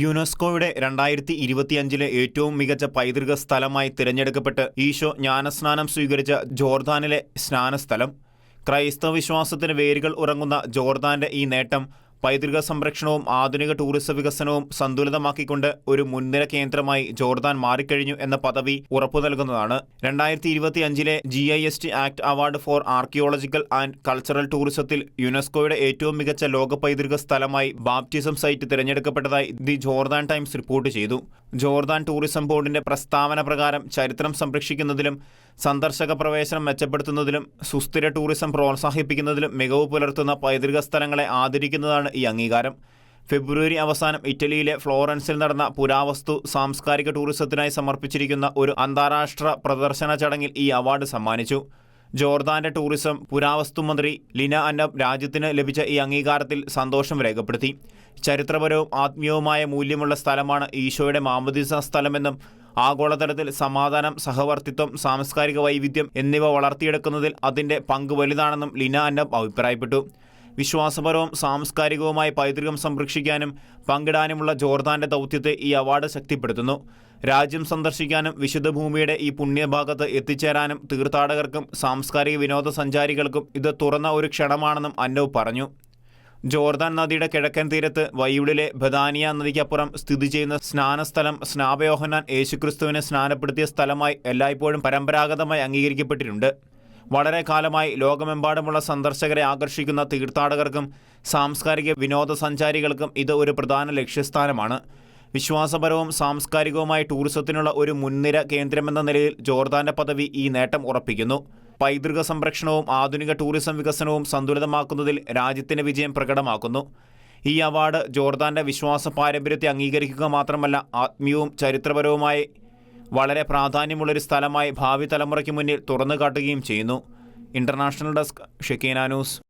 യുനെസ്കോയുടെ രണ്ടായിരത്തി ഇരുപത്തിയഞ്ചിലെ ഏറ്റവും മികച്ച പൈതൃക സ്ഥലമായി തിരഞ്ഞെടുക്കപ്പെട്ട് ഈശോ ജ്ഞാനസ്നാനം സ്വീകരിച്ച ജോർദാനിലെ സ്നാനസ്ഥലം. ക്രൈസ്തവ വിശ്വാസത്തിന് വേരുകൾ ഉറങ്ങുന്ന ജോർദാന്റെ ഈ നേട്ടം പൈതൃക സംരക്ഷണവും ആധുനിക ടൂറിസം വികസനവും സന്തുലിതമാക്കിക്കൊണ്ട് ഒരു മുൻനിര കേന്ദ്രമായി ജോർദാൻ മാറിക്കഴിഞ്ഞു എന്ന പദവി ഉറപ്പു നൽകുന്നതാണ്. രണ്ടായിരത്തി ഇരുപത്തി അഞ്ചിലെ G I S T act award for archaeological and cultural ടൂറിസത്തിൽ യുനെസ്കോയുടെ ഏറ്റവും മികച്ച ലോക പൈതൃക സ്ഥലമായി ബാപ്റ്റിസം സൈറ്റ് തിരഞ്ഞെടുക്കപ്പെട്ടതായി ദി ജോർദാൻ ടൈംസ് റിപ്പോർട്ട് ചെയ്തു. ജോർദാൻ ടൂറിസം ബോർഡിന്റെ പ്രസ്താവന പ്രകാരം ചരിത്രം സംരക്ഷിക്കുന്നതിലും സന്ദർശക പ്രവേശനം മെച്ചപ്പെടുത്തുന്നതിലും സുസ്ഥിര ടൂറിസം പ്രോത്സാഹിപ്പിക്കുന്നതിലും മികവ് പുലർത്തുന്ന പൈതൃക സ്ഥലങ്ങളെ ആദരിക്കുന്നതാണ് ഈ അംഗീകാരം. ഫെബ്രുവരി അവസാനം ഇറ്റലിയിലെ ഫ്ലോറൻസിൽ നടന്ന പുരാവസ്തു സാംസ്കാരിക ടൂറിസത്തിനായി സമർപ്പിച്ചിരിക്കുന്ന ഒരു അന്താരാഷ്ട്ര പ്രദർശന ചടങ്ങിൽ ഈ അവാർഡ് സമ്മാനിച്ചു. ജോർദാന്റെ ടൂറിസം പുരാവസ്തു മന്ത്രി ലിന അന്നബ് രാജ്യത്തിന് ലഭിച്ച ഈ അംഗീകാരത്തിൽ സന്തോഷം രേഖപ്പെടുത്തി. ചരിത്രപരവും ആത്മീയവുമായ മൂല്യമുള്ള സ്ഥലമാണ് ഈശോയുടെ മാമോദിസ സ്ഥലമെന്നും ആഗോളതലത്തിൽ സമാധാനം സഹവർത്തിത്വം സാംസ്കാരിക വൈവിധ്യം എന്നിവ വളർത്തിയെടുക്കുന്നതിൽ അതിന്റെ പങ്ക് വലുതാണെന്നും ലിന അന്നബ് അഭിപ്രായപ്പെട്ടു. വിശ്വാസപരവും സാംസ്കാരികവുമായ പൈതൃകം സംരക്ഷിക്കാനും പങ്കിടാനുമുള്ള ജോർദാന്റെ ദൗത്യത്തെ ഈ അവാർഡ് ശക്തിപ്പെടുത്തുന്നു. രാജ്യം സന്ദർശിക്കാനും വിശുദ്ധ ഭൂമിയുടെ ഈ പുണ്യഭാഗത്ത് എത്തിച്ചേരാനും തീർത്ഥാടകർക്കും സാംസ്കാരിക വിനോദസഞ്ചാരികൾക്കും ഇത് തുറന്ന ഒരു ക്ഷണമാണെന്നും അന്നവ് പറഞ്ഞു. ജോർദാൻ നദിയുടെ കിഴക്കൻ തീരത്ത് വയ്യുടിലെ ബദാനിയ നദിക്കപ്പുറം സ്ഥിതി ചെയ്യുന്ന സ്നാനസ്ഥലം സ്നാപയോഹനാൻ യേശുക്രിസ്തുവിനെ സ്നാനപ്പെടുത്തിയ സ്ഥലമായി എല്ലായ്പ്പോഴും പരമ്പരാഗതമായി അംഗീകരിക്കപ്പെട്ടിട്ടുണ്ട്. വളരെ കാലമായി ലോകമെമ്പാടുമുള്ള സന്ദർശകരെ ആകർഷിക്കുന്ന തീർത്ഥാടകർക്കും സാംസ്കാരിക വിനോദസഞ്ചാരികൾക്കും ഇത് ഒരു പ്രധാന ലക്ഷ്യസ്ഥാനമാണ്. വിശ്വാസപരവും സാംസ്കാരികവുമായ ടൂറിസത്തിനുള്ള ഒരു മുൻനിര കേന്ദ്രമെന്ന നിലയിൽ ജോർദാന്റെ പദവി ഈ നേട്ടം ഉറപ്പിക്കുന്നു. പൈതൃക സംരക്ഷണവും ആധുനിക ടൂറിസം വികസനവും സന്തുലിതമാക്കുന്നതിൽ രാജ്യത്തിന്റെ വിജയം പ്രകടമാക്കുന്നു. ഈ അവാർഡ് ജോർദാന്റെ വിശ്വാസ പാരമ്പര്യത്തെ അംഗീകരിക്കുക മാത്രമല്ല ആത്മീയവും ചരിത്രപരവുമായി വളരെ പ്രാധാന്യമുള്ളൊരു സ്ഥലമായി ഭാവി തലമുറയ്ക്ക് മുന്നിൽ തുറന്നു കാട്ടുകയും ചെയ്യുന്നു. International desk Shekina news.